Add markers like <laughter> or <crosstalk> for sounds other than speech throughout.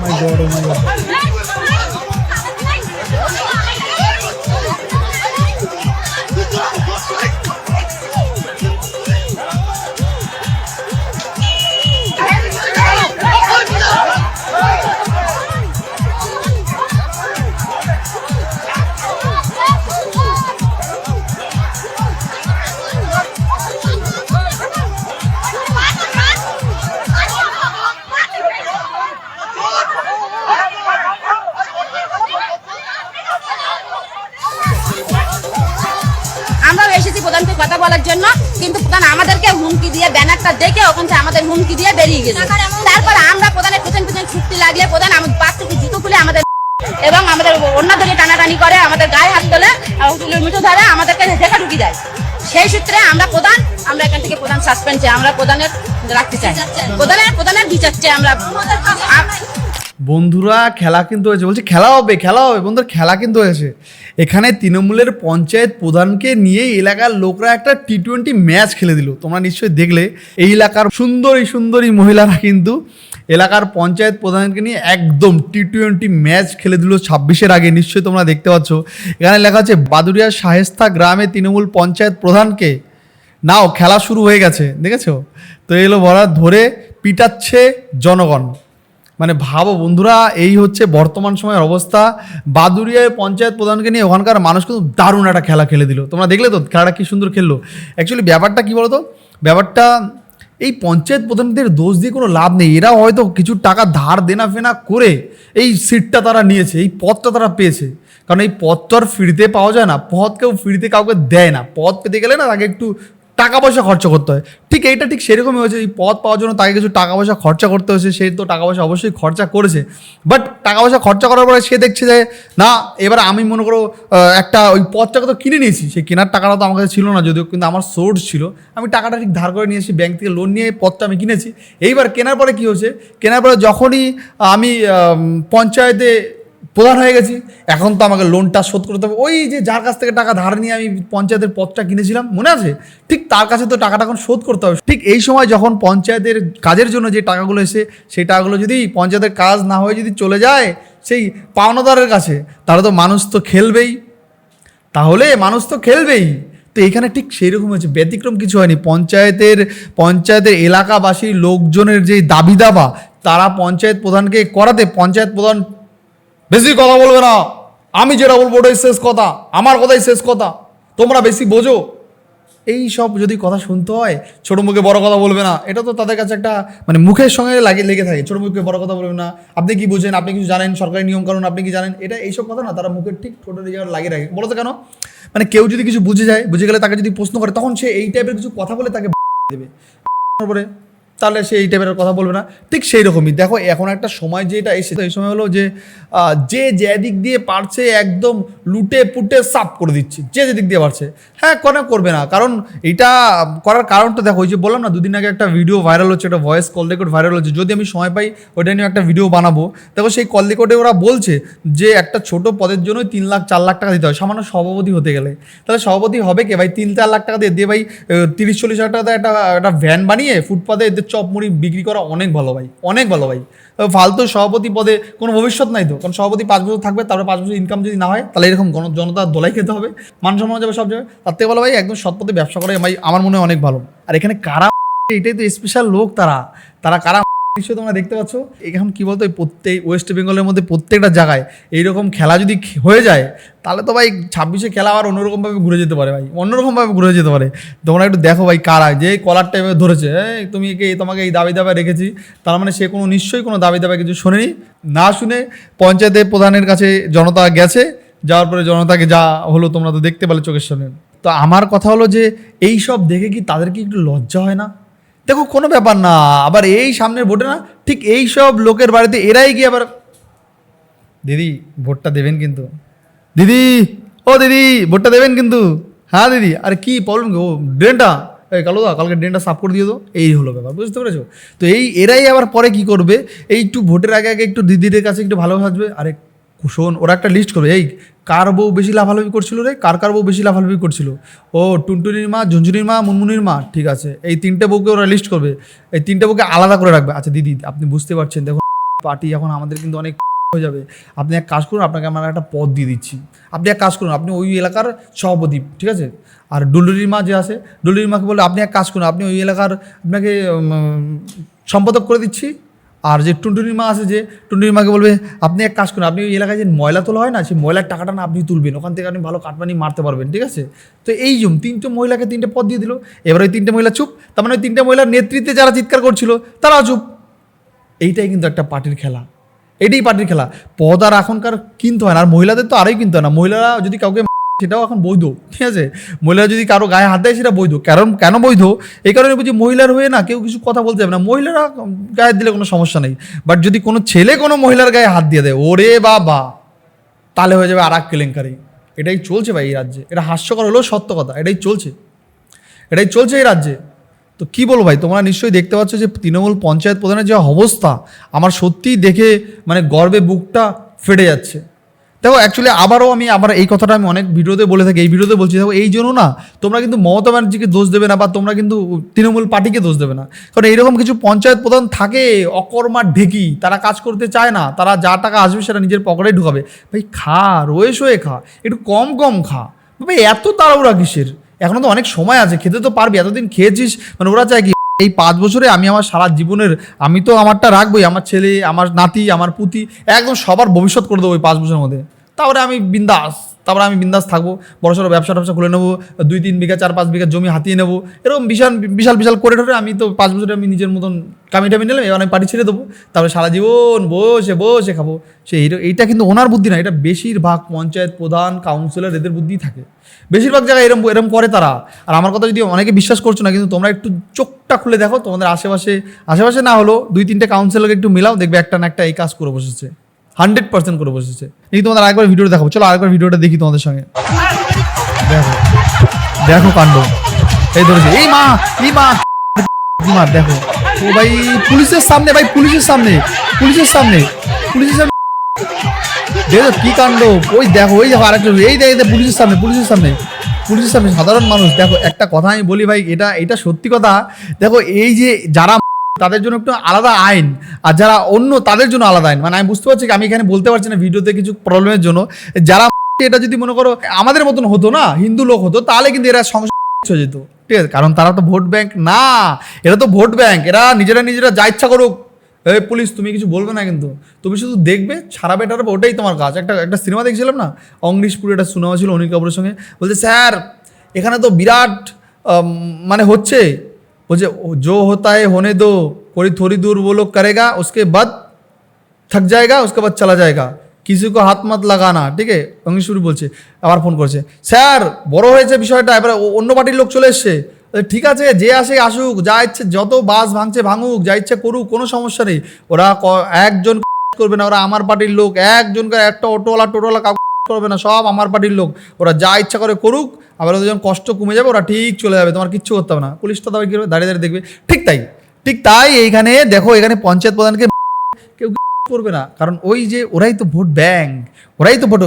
my god, oh my god. কিন্তু প্রধান আমাদেরকে হুমকি দিয়ে ব্যানারটা দেখে ওখান থেকে আমাদের হুমকি দিয়ে বেরিয়ে গেছে। তারপর আমরা প্রধানের পেছন পেছন ছুটতে লাগলে প্রধান আমাদের পাশ থেকে জুতো খুলে আমাদের এবং আমাদের অন্য অন্যদিকে টানাটানি করে আমাদের গায়ে হাত তোলে মুঠো ধরে আমাদেরকে ঢেকা ঢুকি দেয়। সেই সূত্রে আমরা প্রধান আমরা এখান থেকে প্রধান সাসপেন্ড চাই আমরা প্রধানের রাখতে চাই। প্রধানের প্রধানের বিচার চাই আমরা। আম- বন্ধুরা, খেলা কিন্তু হয়েছে। বলছে, খেলা হবে খেলা হবে, বন্ধুরা, খেলা কিন্তু হয়েছে। এখানে তৃণমূলের পঞ্চায়েত প্রধানকে নিয়ে এলাকার লোকরা একটা টি টোয়েন্টি ম্যাচ খেলে দিল। তোমরা নিশ্চয়ই দেখলে, এই এলাকার সুন্দরী সুন্দরী মহিলারা কিন্তু এলাকার পঞ্চায়েত প্রধানকে নিয়ে একদম টি টোয়েন্টি ম্যাচ খেলে দিল ছাব্বিশের আগে। নিশ্চয়ই তোমরা দেখতে পাচ্ছ। এখানে লেখা আছে বাদুরিয়া শাহেস্তা গ্রামে তৃণমূল পঞ্চায়েত প্রধানকে নাও, খেলা শুরু হয়ে গেছে। দেখেছ? তো এগুলো বলা ধরে পিটাচ্ছে জনগণ। মানে ভাবো বন্ধুরা, এই হচ্ছে বর্তমান সময়ের অবস্থা। বাদুরিয়ায় পঞ্চায়েত প্রধানকে নিয়ে ওখানকার মানুষ কিন্তু দারুণ একটা খেলা খেলে দিল। তোমরা দেখলে তো খেলাটা কী সুন্দর খেললো। অ্যাকচুয়ালি ব্যাপারটা কী বলতো? ব্যাপারটা এই পঞ্চায়েত প্রধানদের দোষ দিয়ে কোনো লাভ নেই। এরা হয়তো কিছু টাকা ধার দেনা ফেনা করে এই সিটটা তারা নিয়েছে, এই পদটা তারা পেয়েছে। কারণ এই পদ তো আর ফ্রিতে পাওয়া যায় না। পদ কেউ ফ্রিতে কাউকে দেয় না। পদ পেতে গেলে না তাকে একটু টাকা পয়সা খরচা করতে হয়। ঠিক এইটা ঠিক সেরকমই হয়েছে। এই পদ পাওয়ার জন্য তাকে কিছু টাকা পয়সা খরচা করতে হয়েছে। সে তো টাকা পয়সা অবশ্যই খরচা করেছে। বাট টাকা পয়সা খরচা করার পরে সে দেখছে যে, না, এবার আমি মনে করো একটা ওই পদটাকে তো কিনে নিয়েছি। সেই কেনার টাকাটা তো আমার কাছে ছিল না, যদিও কিন্তু আমার সোর্স ছিল। আমি টাকাটা ঠিক ধার করে নিয়েছি ব্যাংক থেকে লোন নিয়ে পদটা আমি কিনেছি। এইবার কেনার পরে কি হয়েছে? কেনার পরে যখনই আমি পঞ্চায়েতে প্রধান হয়ে গেছি। এখন তো আমাকে লোনটা শোধ করতে হবে ওই যে যার কাছ থেকে টাকা ধার নিয়ে আমি পঞ্চায়েতের পথটা কিনেছিলাম, মনে আছে? ঠিক তার কাছে তো টাকাটা এখন শোধ করতে হবে। ঠিক এই সময় যখন পঞ্চায়েতের কাজের জন্য যে টাকাগুলো এসে, সেই টাকাগুলো যদি পঞ্চায়েতের কাজ না হয়ে যদি চলে যায়, সেই পাওনাদারের কাছে, তাহলে তো মানুষ তো খেলবেই। তাহলে মানুষ তো খেলবেই। তো এখানে ঠিক সেই রকম হয়েছে। ব্যতিক্রম কিছু হয়নি। পঞ্চায়েতের পঞ্চায়েতের এলাকাবাসী লোকজনের যে দাবি দাবা তারা পঞ্চায়েত প্রধানকে করাতে, পঞ্চায়েত প্রধান বেশি কথা বলবে না। আমি যেটা বলব ওটাই শেষ কথা। আমার কথাই শেষ কথা। তোমরা বেশি বোঝো। এই সব যদি কথা শুনতে হয়, ছোটো মুখে বড় কথা বলবে না। এটা তো তাদের কাছে একটা মানে মুখের সঙ্গে লাগে, লেগে থাকে। ছোটো মুখে বড় কথা বলবে না। আপনি কি বুঝেন? আপনি কিছু জানেন? সরকারি নিয়ম কানুন আপনি কি জানেন? এটা এইসব কথা না, তারা মুখের ঠিক ঠোঁটের জায়গায় লাগিয়ে রাখে। বলো তো কেন? মানে কেউ যদি কিছু বুঝে যায়, বুঝে গেলে তাকে যদি প্রশ্ন করে, তখন সে এই টাইপের কিছু কথা বলে তাকে <laughs> দেবে। <laughs> তারপরে তাহলে সে এই টাইপের কথা বলবে না। ঠিক সেই রকমই দেখো, এখন একটা সময় যেটা এসে এই সময় হলো যে যে যে দিক দিয়ে পারছে একদম লুটে পুটে সাফ করে দিচ্ছে। যে যে দিক দিয়ে পারছে। হ্যাঁ কেন করবে না? কারণ এটা করার কারণটা দেখো, ওই যে বললাম না, দুদিন আগে একটা ভিডিও ভাইরাল হচ্ছে, একটা ভয়েস কল রেকর্ড ভাইরাল হচ্ছে। যদি আমি সময় পাই, ওইটা নিয়ে একটা ভিডিও বানাবো। দেখো, সেই কল রেকর্ডে ওরা বলছে যে, একটা ছোট পদের জন্য তিন লাখ, চার লাখ টাকা দিতে হয়। সামান্য সভাপতি হতে গেলে। তাহলে সভাপতি হবে কে ভাই? তিন, চার লাখ টাকা দিয়ে। দিয়ে ভাই তিরিশ, চল্লিশ হাজার টাকা একটা একটা ভ্যান বানিয়ে, ফুটপাতে এদের চপ মুড়ি বিক্রি করা অনেক ভালো ভাই, অনেক ভালো ভাই। ফালতু সভাপতি পদে কোনো ভবিষ্যৎ নাই তো, কারণ সভাপতি পাঁচ বছর থাকবে, তারপরে পাঁচ বছর ইনকাম যদি না হয়, তাহলে এরকম গণ জনতা দোলাই খেতে হবে, মান সম্মান যাবে সব জায়গায়। তার থেকে ভালো ভাই, একদম সৎ পথে ব্যবসা করে, ভাই, আমার মনে হয় অনেক ভালো। আর এখানে কারা <laughs> এটাই তো স্পেশাল লোক তারা তারা কারা নিশ্চয়ই তোমরা দেখতে পাচ্ছ, এখন কি বলতো প্রত্যেক ওয়েস্ট বেঙ্গলের মধ্যে প্রত্যেকটা জায়গায় এইরকম খেলা যদি হয়ে যায়, তাহলে তো ভাই ছাব্বিশে খেলা আবার অন্যরকমভাবে ঘুরে যেতে পারে ভাই, অন্যরকমভাবে ঘুরে যেতে পারে। তোমরা একটু দেখো ভাই কারা, যে কলার টাইপে ধরেছে তুমি একে, তোমাকে এই দাবি দাবা রেখেছি, তার মানে সে কোনো, নিশ্চয়ই কোনো দাবি দাবা কিছু শোনেনি। না শুনে পঞ্চায়েতের প্রধানের কাছে জনতা গেছে, যাওয়ার পরে জনতাকে যা হলো তোমরা তো দেখতে পেলে চোখের সামনে। তো আমার কথা হলো যে এই সব দেখে কি তাদের কি একটু লজ্জা হয় না? দেখো, কোনো ব্যাপার না। আবার এই সামনের ভোটে না, ঠিক এই সব লোকের বাড়িতে এরাই গিয়ে আবার দিদি, ভোটটা দেবেন কিন্তু। দিদি, ও দিদি, ভোটটা দেবেন কিন্তু। হ্যাঁ দিদি, আরে কি প্রবলেম ও ড্রেনটা এই কালো দা, কালকে ড্রেনটা সাফ করে দিয়ে তো এই হলো ব্যাপার, বুঝতে পেরেছ? তো এই এরাই আবার পরে কি করবে? এই একটু ভোটের আগে আগে একটু দিদিদের কাছে একটু ভালো আসবে। আরে শোন ওরা একটা লিস্ট করবে, এই কার বউ বেশি লাফালাফি করছিল রে? কার কার বউ বেশি লাফালাফি করছিল? ও টুনটুনির মা, ঝুনঝুনির মা, মুনমুনির মা, ঠিক আছে। এই তিনটে বউকে ওরা লিস্ট করবে। এই তিনটে বউকে আলাদা করে রাখবে। আচ্ছা দিদি, আপনি বুঝতে পারছেন, দেখুন পার্টি এখন আমাদের কিন্তু অনেক হয়ে যাবে। আপনি এক কাজ করুন, আপনাকে আমরা একটা পদ দিয়ে দিচ্ছি। আপনি এক কাজ করুন, আপনি ওই এলাকার সভাপতি, ঠিক আছে? আর ডুলুরির মা যে আছে ডুলুরির মাকে বলে, আপনি এক কাজ করুন, আপনি ওই এলাকার আপনাকে সম্পাদক করে দিচ্ছি। আর যে টুনটুনির মা আছে যে টুনটুনির মাকে বলবে, আপনি এক কাজ করুন, আপনি ওই এলাকায় যে ময়লা তোলা হয় না, সেই ময়লার টাকাটা না আপনি তুলবেন, ওখান থেকে আপনি ভালো কাটমানি মারতে পারবেন, ঠিক আছে? তো এই জন্য তিনটে মহিলাকে তিনটে পদ দিয়ে দিল। এবার ওই তিনটে মহিলা চুপ, তার মানে ওই তিনটে মহিলার নেতৃত্বে যারা চিৎকার করছিল, তারাও চুপ। এইটাই কিন্তু একটা পার্টির খেলা। এটাই পার্টির খেলা। পদ আর এখনকার কিনতে হয় না, আর মহিলাদের তো আরোই কিনতে হয় না। মহিলারা যদি কাউকে সেটাও এখন বৈধ, ঠিক আছে? মহিলারা যদি কারও গায়ে হাত দেয়, সেটা বৈধ। কারণ, কেন বৈধ? এই কারণে বুঝি মহিলার হয়ে না কেউ কিছু কথা বলতে যাবে না। মহিলারা গায়ে দিলে কোনো সমস্যা নেই। বাট যদি কোনো ছেলে কোনো মহিলার গায়ে হাত দিয়ে দেয়, ওরে বাবা! তাহলে হয়ে যাবে আর এক কেলেঙ্কারি। এটাই চলছে ভাই এই রাজ্যে। এটা হাস্যকর হলেও সত্য কথা। এটাই চলছে। এটাই চলছে এই রাজ্যে। তো কি বলব ভাই? তোমরা নিশ্চয়ই দেখতে পাচ্ছ যে তৃণমূল পঞ্চায়েত প্রধানের যে অবস্থা, আমার সত্যিই দেখে মানে গর্বে বুকটা ফেটে যাচ্ছে। দেখো অ্যাকচুয়ালি আবারও আমি, আবার এই কথাটা আমি অনেক ভিডিওতে বলে থাকি। এই ভিডিওতে বলছি, দেখো, এই জন্য না, তোমরা কিন্তু মমতা ব্যানার্জিকে দোষ দেবে না, বা তোমরা কিন্তু তৃণমূল পার্টিকে দোষ দেবে না। কারণ এইরকম কিছু পঞ্চায়েত প্রধান থাকে, অকর্মার ঢেকি, তারা কাজ করতে চায় না, তারা যা টাকা আসবে সেটা নিজের পকেটে ঢুকাবে। ভাই, খা রয়ে শোয়ে খা, একটু কম কম খা। ভাই, এত তাড়াহুড়া কিসের? এখনও তো অনেক সময় আছে, খেতে তো পারবি, এতদিন খেয়েছিস মানে ওরা চায় কি, এই পাঁচ বছরে আমি আমার সারা জীবনের, আমি তো আমারটা রাখবোই, আমার ছেলে, আমার নাতি, আমার পুতি, একদম সবার ভবিষ্যৎ করে দেবো ওই পাঁচ বছরের মধ্যে। তারপরে আমি বিন্দাস, তারপরে আমি বিন্দাস থাকব বড় সড়ো ব্যবসা ট্যাবসা খুলে নেব, দুই তিন বিঘা, চার পাঁচ বিঘা জমি হাতিয়ে নেব, এরকম বিশাল বিশাল বিশাল করে ঠরে আমি তো পাঁচ বছরে আমি নিজের মতন কামি টামি নিলাম, এবার আমি পার্টি ছেড়ে দেবো, তারপরে সারা জীবন বসে বসে খাব। সে এইটা- কিন্তু ওনার বুদ্ধি না, এটা বেশিরভাগ পঞ্চায়েত প্রধান কাউন্সিলর এদের বুদ্ধি থাকে। বেশিরভাগ জায়গায় এরম এরম করে তারা। আর আমার কথা যদি অনেকে বিশ্বাস করছ না, কিন্তু তোমরা একটু চোখটা খুলে দেখো, তোমাদের আশেপাশে আশেপাশে না হলো দুই তিনটে কাউন্সিলরকে একটু মিলাও, দেখবে একটা না একটা এই কাজ করে বসেছে। হান্ড্রেড পার্সেন্ট করে বসেছে। এই তোমাদের আরেকবার ভিডিওটা দেখাবো। চলো আরেকবার ভিডিওটা দেখি তোমাদের সঙ্গে। দেখো দেখো কাণ্ড। এই ধরেছে, এই মা এই মা দেখো। ও ভাই, পুলিশের সামনে, ভাই, পুলিশের সামনে পুলিশের সামনে পুলিশের সামনে। দেখো কি কাণ্ড। ওই দেখো ওই দেখো আরেকটা এই পুলিশের সামনে পুলিশের সামনে পুলিশের সামনে। সাধারণ মানুষ, দেখো, একটা কথা আমি বলি ভাই, এটা এটা সত্যি কথা। দেখো, এই যে যারা তাদের জন্য একটু আলাদা আইন। আর যারা অন্য, তাদের জন্য আলাদা আইন। মানে আমি বুঝতে পারছি আমি এখানে বলতে পারছি না ভিডিওতে কিছু প্রবলেমের জন্য। যারা <laughs> এটা যদি মনে করো আমাদের মতন হতো না, হিন্দু লোক হতো, তাহলে কিন্তু এরা সংসার <laughs> হয়ে যেত। ঠিক আছে? কারণ তারা তো ভোট ব্যাংক না। এরা তো ভোট ব্যাংক। এরা নিজেরা নিজেরা যা ইচ্ছা করুক। এই পুলিশ, তুমি কিছু বলবে না কিন্তু। তুমি শুধু দেখবে ছাড়াবে টাড়াবে ওটাই তোমার কাজ। একটা একটা সিনেমা দেখছিলাম না? অংরিশপুরে একটা সিনেমা ছিল অনিল কাপুরের সঙ্গে। বলছে, স্যার, এখানে তো বিরাট মানে হচ্ছে বলছে "ও, जो होता है होने दो कोई थोड़ी दूर वो लोग करेगा उसके बाद थक जाएगा उसके बाद चला जाएगा किसी को হাত মাত লাগানা ঠিক আছে অঙ্গেশ্বরী বলছে আবার ফোন করছে স্যার বড় হয়েছে বিষয়টা এবারে ও- অন্য পার্টির লোক চলে এসছে বলে, ঠিক আছে যে আসে আসুক যা ইচ্ছে যত বাস ভাঙছে ভাঙুক যা ইচ্ছে করুক কোনো সমস্যা নেই ওরা ক- একজন করবে না ওরা আমার পার্টির লোক একজন করে একটা অটোওয়ালা টোটোওয়ালা কাউ করবে না, সব আমার পার্টির লোক। ওরা যা ইচ্ছা করে করুক, আবার যখন কষ্ট কমে যাবে, ওরা ঠিক চলে যাবে, তোমার কিচ্ছু করতে হবে না। পুলিশটা তবে কি করবে? দাঁড়িয়ে দাঁড়িয়ে দেখবে। ঠিক তাই ঠিক তাই এইখানে দেখো, এখানে পঞ্চায়েত প্রধানকে <laughs> কেউ <laughs> করবে না। কারণ ওই যে ওরাই তো ভোট ব্যাংক, ওরাই তো ভোট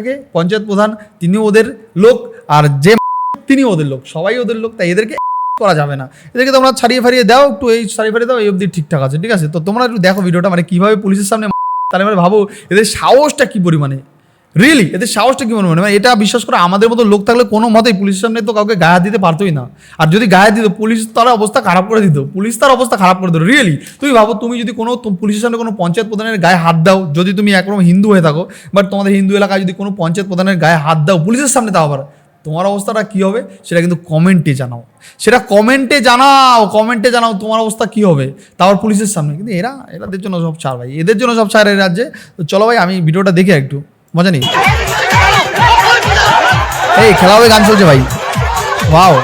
আগে পঞ্চায়েত প্রধান, তিনিও ওদের লোক, আর যে <laughs> তিনি ওদের লোক। সবাই ওদের লোক, তাই এদেরকে করা যাবে না। এদেরকে তোমরা ছাড়িয়ে ফাড়িয়ে দাও, একটু এই ছাড়িয়ে ফাড়িয়ে দাও, এই অবধি ঠিকঠাক আছে, ঠিক আছে? তো তোমরা একটু দেখো ভিডিওটা মানে কীভাবে পুলিশের সামনে তাহলে মানে ভাবো, এদের সাহসটা কী পরিমাণে? রিয়েলি এদের সাহসটা কি পরিমাণে মানে এটা বিশ্বাস করে আমাদের মতো লোক থাকলে কোনো মতেই পুলিশের সামনে তো কাউকে গায়ে দিতে পারতোই না। আর যদি গায়ে দিত, পুলিশ তার অবস্থা খারাপ করে দিত। পুলিশ তার অবস্থা খারাপ করে দিত। রিয়েলি তুমি ভাবো, তুমি যদি কোনো পুলিশের সামনে কোনো পঞ্চায়েত প্রধানের গায়ে হাত দাও, যদি তুমি একরকম হিন্দু হয়ে থাকো বাট তোমাদের হিন্দু এলাকায় যদি কোনো পঞ্চায়েত প্রধানের গায়ে হাত দাও পুলিশের সামনে, তাও আবার তোমার অবস্থাটা কি হবে? সেটা কিন্তু কমেন্টে জানাও। সেটা কমেন্টে জানাও কমেন্টে জানাও তোমার অবস্থা কি হবে। তারপর পুলিশের সামনে। কিন্তু এরা এরাদের জন্য সব ছাড় ভাই। এদের জন্য সব ছাড় এই রাজ্যে। তো চলো ভাই, আমি ভিডিওটা দেখে একটু। মজা নেই। এই খেলা হবে গান চলছে ভাই। ওয়াও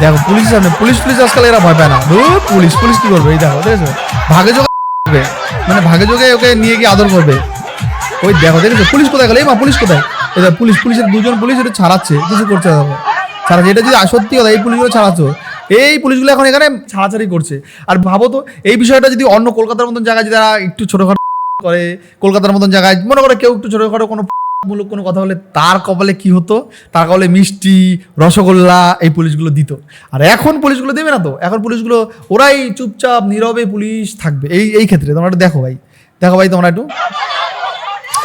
দেখো পুলিশের সামনে পুলিশ পুলিশ আজকাল এরা ভয় পায় না। পুলিশ পুলিশ কি করবে? এই দেখো দেখেছ ভাগে যোগে মানে ভাগে যোগে ওকে নিয়ে গিয়ে আদর করবে। ওই দেখো দেখেছ? পুলিশ কোথায় গেলে? এই মা পুলিশ কোথায়? দেখো, পুলিশ পুলিশের দুজন পুলিশ এটা ছাড়াচ্ছে কিছু করছে দেখো। ছাড়াচ্ছে এটা যদি সত্যি কথা এই পুলিশগুলো ছাড়াচ্ছ এই পুলিশগুলো এখন এখানে ছাড়াছাড়ি করছে। আর ভাবো তো এই বিষয়টা যদি অন্য কলকাতার মতন জায়গায় যারা একটু ছোটোখাটো করে কলকাতার মতন জায়গায়। মনে করে কেউ একটু ছোটোখাটো কোনো মূলক কোনো কথা বলে তার কপালে কি হতো? তার কপালে মিষ্টি রসগোল্লা এই পুলিশগুলো দিত। আর এখন পুলিশগুলো দেবে না তো? এখন পুলিশগুলো ওরাই চুপচাপ নীরবে পুলিশ থাকবে। এই এই ক্ষেত্রে তোমরা একটু দেখো ভাই। দেখো ভাই তোমরা একটু।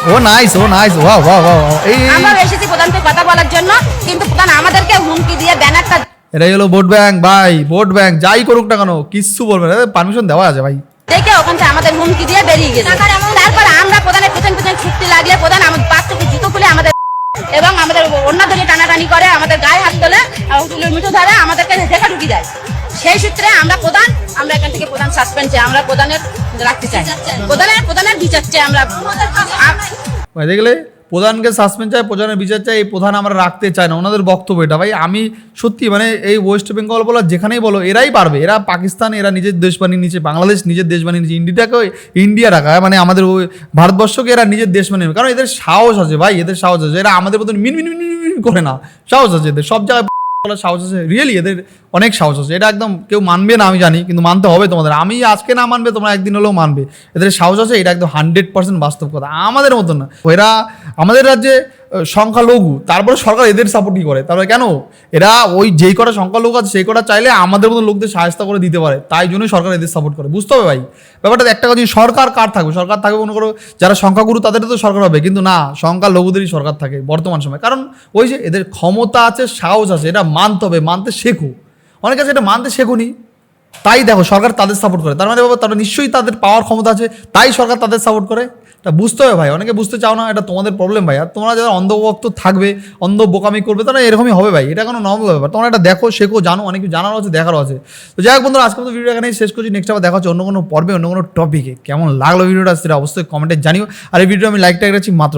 ও নাইস ও নাইস ওয়া ওয়া ওয়া এই এই- আমরা এসেছি প্রধানকে কথা বলার জন্য কিন্তু প্রধান আমাদেরকে হুমকি দিয়ে ব্যানারটা এটাই হলো ভোট ব্যাংক ভাই ভোট ব্যাংক যাই করুক না কেন কিচ্ছু বলবে না। পারমিশন দেওয়া আছে ভাই। দেখে ওখান থেকে আমাদের হুমকি দিয়ে বেরিয়ে গেছে। তারপর আমরা প্রধানের পিছন পিছন ছুটতে লাগলে প্রধান আমাদের পাঁচ থেকে জুতো খুলে আমাদের এবং আমাদের অন্য ধরে টানাটানি করে, আমাদের গায়ে হাত তোলে মিঠো ধরে আমাদেরকে দেখা ঢুকি দেয় সেই সূত্রে আমরা প্রধান, আমরা এখান থেকে প্রধান সাসপেন্ড চাই আমরা প্রধানের রাখতে চাই। প্রধানের প্রধানের বিচার চাই আমরা। দেখলে? প্রধানকে সাসপেন্ড চাই প্রধানের বিচার চাই এই প্রধান আমরা রাখতে চাই না। ওনাদের বক্তব্য এটা। ভাই, আমি সত্যি মানে এই ওয়েস্ট বেঙ্গল বলো, যেখানেই বলো, এরাই পারবে। এরা পাকিস্তান, এরা নিজের দেশ বানিয়ে নিচ্ছে বাংলাদেশ নিজের দেশ বানিয়ে নিচ্ছে ইন্ডিয়াকে ইন্ডিয়া রাখা। মানে আমাদের ওই ভারতবর্ষকে এরা নিজের দেশ বানিয়ে। কারণ এদের সাহস আছে ভাই, এদের সাহস আছে। এরা আমাদের মতন মিন মিন মিন করে না। সাহস আছে এদের। সব জায়গায় বলার সাহস আছে? রিয়েলি এদের অনেক সাহস আছে। এটা একদম কেউ মানবে না, আমি জানি, কিন্তু মানতে হবে তোমাদের। আমি আজকে না মানবে, তোমরা একদিন হলেও মানবে। এদের সাহস আছে, এটা একদম হান্ড্রেড পার্সেন্ট বাস্তব কথা। আমাদের মতন না। এরা আমাদের রাজ্যে সংখ্যালঘু, তারপরে সরকার এদের সাপোর্টই করে? তারপরে কেন? এরা ওই যেই কটা সংখ্যালঘু আছে, সেই কটা চাইলে আমাদের মতো লোকদের সাহায্য করে দিতে পারে। তাই জন্যই সরকার এদের সাপোর্ট করে। বুঝতে হবে ভাই? ব্যাপারটা একটা কথা সরকার কার থাকবে? সরকার থাকবে মনে করো যারা সংখ্যাগুরু, তাদের তো সরকার হবে। কিন্তু না, সংখ্যালঘুদেরই সরকার থাকে বর্তমান সময়। কারণ ওই যে এদের ক্ষমতা আছে, সাহস আছে, এটা মানতে হবে, মানতে শেখো। অনেক আছে এটা মানতে শেখোনি। তাই দেখো, সরকার তাদের সাপোর্ট করে। তার মানে বাবা, তারা নিশ্চয়ই তাদের পাওয়ার ক্ষমতা আছে, তাই সরকার তাদের সাপোর্ট করে। তা বুঝতে হবে ভাই, অনেকে বুঝতে চাও না, এটা তোমাদের প্রবলেম ভাই। আর তোমরা যারা অন্ধভক্ত থাকবে অন্ধ বোকামি করবে, তারা এরকমই হবে ভাই, এটা কোনো নর্মাল ব্যাপার। তোমরা এটা দেখো, শেখো, জানো, অনেক কিছু জানারও আছে, দেখারও আছে। তো যাই হোক বন্ধুরা, আজকে মতো ভিডিও এখানেই শেষ করছি। নেক্সট আবার দেখা হচ্ছে অন্য কোনো পর্বে, অন্য কোনো টপিকে কেমন লাগল ভিডিওটা সেটা অবশ্যই কমেন্টে জানিও। আর এই ভিডিও আমি লাইকটা রেখেছি মাত্র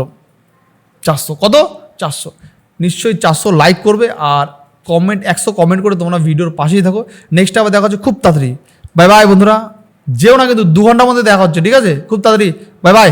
চারশো, কত? চারশো। নিশ্চয়ই চারশো লাইক করবে, আর কমেন্ট একশো কমেন্ট করে তোমরা ভিডিওর পাশেই থাকো। নেক্সট আবার দেখা হচ্ছে খুব তাড়াতাড়ি। বাই বাই বন্ধুরা। যেও না কিন্তু দু ঘণ্টার মধ্যে দেখা হচ্ছে, ঠিক আছে? খুব তাড়াতাড়ি। Bye bye